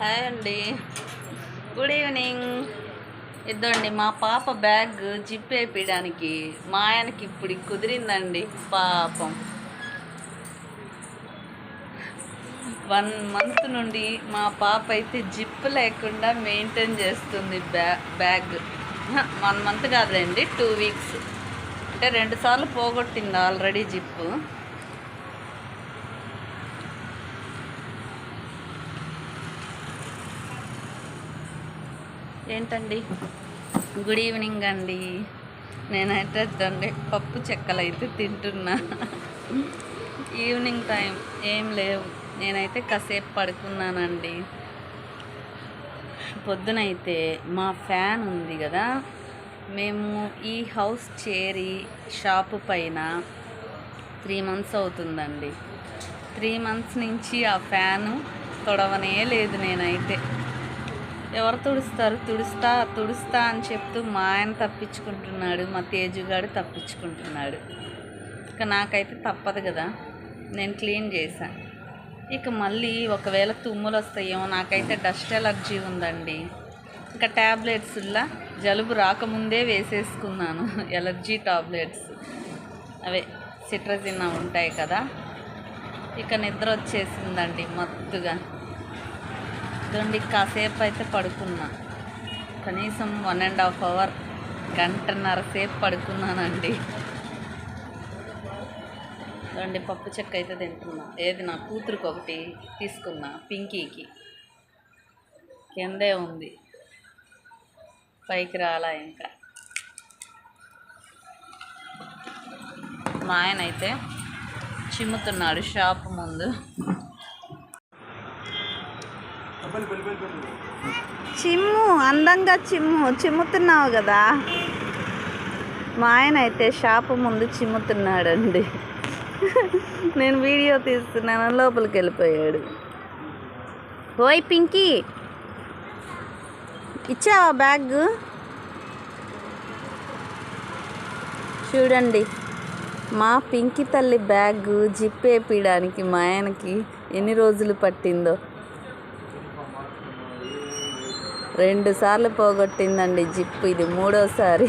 Hi అండి. Good evening. ఇద్దండి మా పాప బ్యాగ్ జిప్ వేపించడానికి మా ఆయనకి ఇప్పుడు కుదిరిందండి. పాపం. వన్ మంత్ నుండి మా పాప అయితే జిప్ లేకుండా మెయింటైన్ చేస్తుంది బ్యా బ్యాగ్. వన్ మంత్ కాదులేండి టూ వీక్స్. అంటే రెండుసార్లు పోగొట్టింది ఆల్రెడీ జిప్పు ఏంటండి? గుడ్ ఈవినింగ్ అండి. నేనైతే దండే పప్పు చెక్కలు అయితే తింటున్నా. ఈవినింగ్ టైం ఏం లేవు. నేనైతే కాసేపు పడుకున్నానండి. పొద్దునైతే మా ఫ్యాన్ ఉంది కదా. మేము ఈ హౌస్ చేరి షాపు పైన త్రీ మంత్స్ అవుతుందండి. త్రీ మంత్స్ నుంచి ఆ ఫ్యాను తొడవనే లేదు నేనైతే. ఎవరు తుడుస్తారు? తుడుస్తా తుడుస్తా అని చెప్తూ మా ఆయన తప్పించుకుంటున్నాడు మా తేజుగాడు తప్పించుకుంటున్నాడు. ఇక నాకైతే తప్పదు కదా నేను క్లీన్ చేశాను ఇక మళ్ళీ ఒకవేళ తుమ్ములు వస్తాయేమో నాకైతే డస్ట్ ఎలర్జీ ఉందండి. ఇంకా ట్యాబ్లెట్స్లా జలుబు రాకముందే వేసేసుకున్నాను ఎలర్జీ టాబ్లెట్స్. అవే సిట్రజిన్ ఉంటాయి కదా ఇక నిద్ర వచ్చేసిందండి మత్తుగా. ఇదండి కాసేపు అయితే పడుకున్నా. కనీసం వన్ అండ్ హాఫ్ అవర్ గంటన్నర సేపు పడుకున్నానండి. ఇదండి పప్పు చెక్క అయితే తింటున్నా. ఏది నా కూతురికి ఒకటి తీసుకున్నా పింకీకి. కిందే ఉంది. పైకి రాలా ఇంకా. మా ఆయన అయితే చిమ్ముతున్నాడు షాప్ ముందు. చిమ్ము అందంగా చిమ్ము చిమ్ముతున్నావు కదా. మా ఆయన అయితే షాపు ముందు చిమ్ముతున్నాడండి. నేను వీడియో తీస్తున్నాను లోపలికి వెళ్ళిపోయాడు. ఓయ్ పింకీ! ఇచ్చావా బ్యాగ్? చూడండి మా పింకి తల్లి బ్యాగ్ జిప్ వేపించడానికి మా ఆయనకి ఎన్ని రోజులు పట్టిందో. రెండు సార్లు పోగొట్టిందండి జిప్ ఇది మూడోసారి.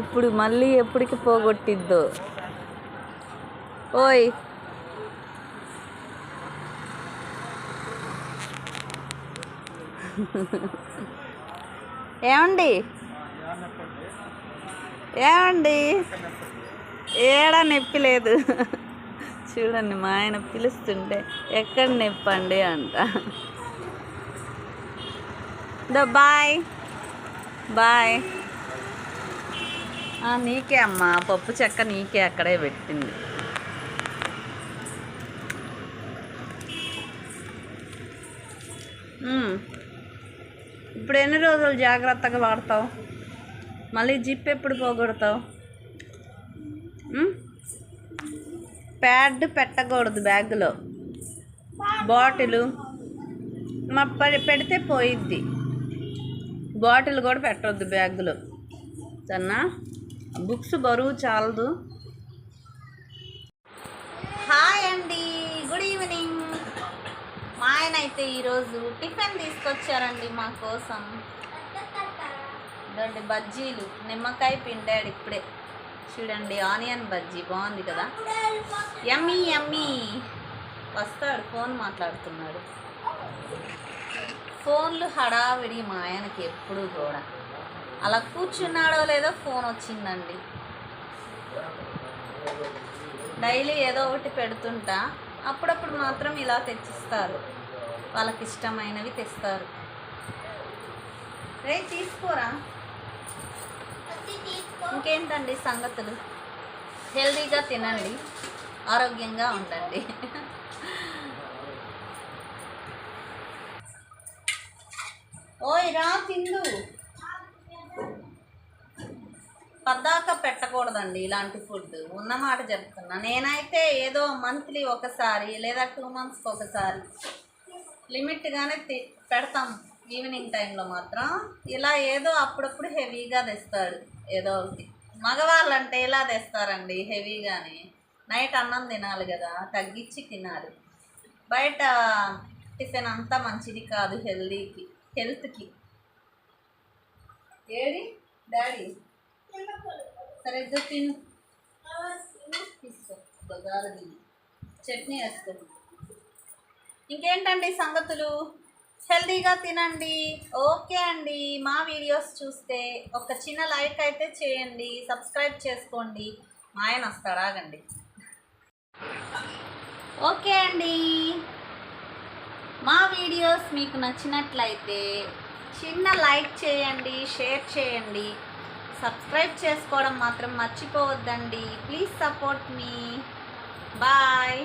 ఇప్పుడు మళ్ళీ ఎప్పటికి పోగొట్టిద్దో. ఓయ్. ఏమండి? ఏమండి? ఏడా నొప్పి లేదు. చూడండి మా ఆయన పిలుస్తుంటే ఎక్కడ నొప్పండి అంట. ద బాయ్ బాయ్ ఆ, నీకే అమ్మా. పప్పు చెక్క నీకే అక్కడే పెట్టింది. ఇప్పుడు ఎన్ని రోజులు జాగ్రత్తగా వాడతావు? మళ్ళీ జిప్ ఎప్పుడు పోగొడతావు? ప్యాడ్ పెట్టకూడదు బ్యాగ్లో. బాటిలు. మా పె- పెడితే పోయిద్ది. బాటిల్ కూడా పెట్టవద్దు బ్యాగ్లో. సన్నా బుక్స్ బరువు చాలదు. హాయ్ అండి గుడ్ ఈవినింగ్. మా ఆయన అయితే ఈరోజు టిఫిన్ తీసుకొచ్చారండి మా కోసం. ఇదండి బజ్జీలు నిమ్మకాయ పిండాడు ఇప్పుడే. చూడండి ఆనియన్ బజ్జీ బాగుంది కదా. ఎమ్మీ ఎమ్మీ వస్తాడు ఫోన్ మాట్లాడుతున్నాడు. ఫోన్లు హడావిడి మా ఆయనకి ఎప్పుడు కూడా అలా కూర్చున్నాడో లేదో ఫోన్ వచ్చిందండి. డైలీ ఏదో ఒకటి పెడుతుంటా. అప్పుడప్పుడు మాత్రం ఇలా తెచ్చిస్తారు. వాళ్ళకి ఇష్టమైనవి తెస్తారు. రే తీసుకోరా? ఇంకేంటండి సంగతులు? హెల్దీగా తినండి. ఆరోగ్యంగా ఉండండి ఓయ్ రా తిందు పద్దాక పెట్టకూడదండి ఇలాంటి ఫుడ్. ఉన్నమాట చెప్తున్నా. నేనైతే ఏదో మంత్లీ ఒకసారి లేదా టూ మంత్స్కి ఒకసారి లిమిట్గానే తి- పెడతాం ఈవినింగ్ టైంలో మాత్రం. ఇలా ఏదో అప్పుడప్పుడు హెవీగా తెస్తాడు. ఏదో ఒకటి. మగవాళ్ళు అంటే ఇలా తెస్తారండి హెవీగానే? నైట్ అన్నం తినాలి కదా తగ్గించి తినాలి. బయట టిఫిన్ అంతా మంచిది కాదు హెల్దీకి హెల్త్కి. ఏడి? డాడీ. సరే ఇద్దరు తిను. తీసుకో. చట్నీ వేసుకో. ఇంకేంటండి సంగతులు? హెల్దీగా తినండి. ఓకే అండి. మా వీడియోస్ చూస్తే ఒక చిన్న లైక్ అయితే చేయండి. సబ్స్క్రైబ్ చేసుకోండి. మా ఆయన వస్తాడు ఆగండి. ఓకే అండి. మా వీడియోస్ మీకు నచ్చినట్లయితే చిన్న లైక్ చేయండి షేర్ చేయండి. సబ్స్క్రైబ్ చేసుకోవడం మాత్రం మర్చిపోవద్దండి. Please support me. బాయ్.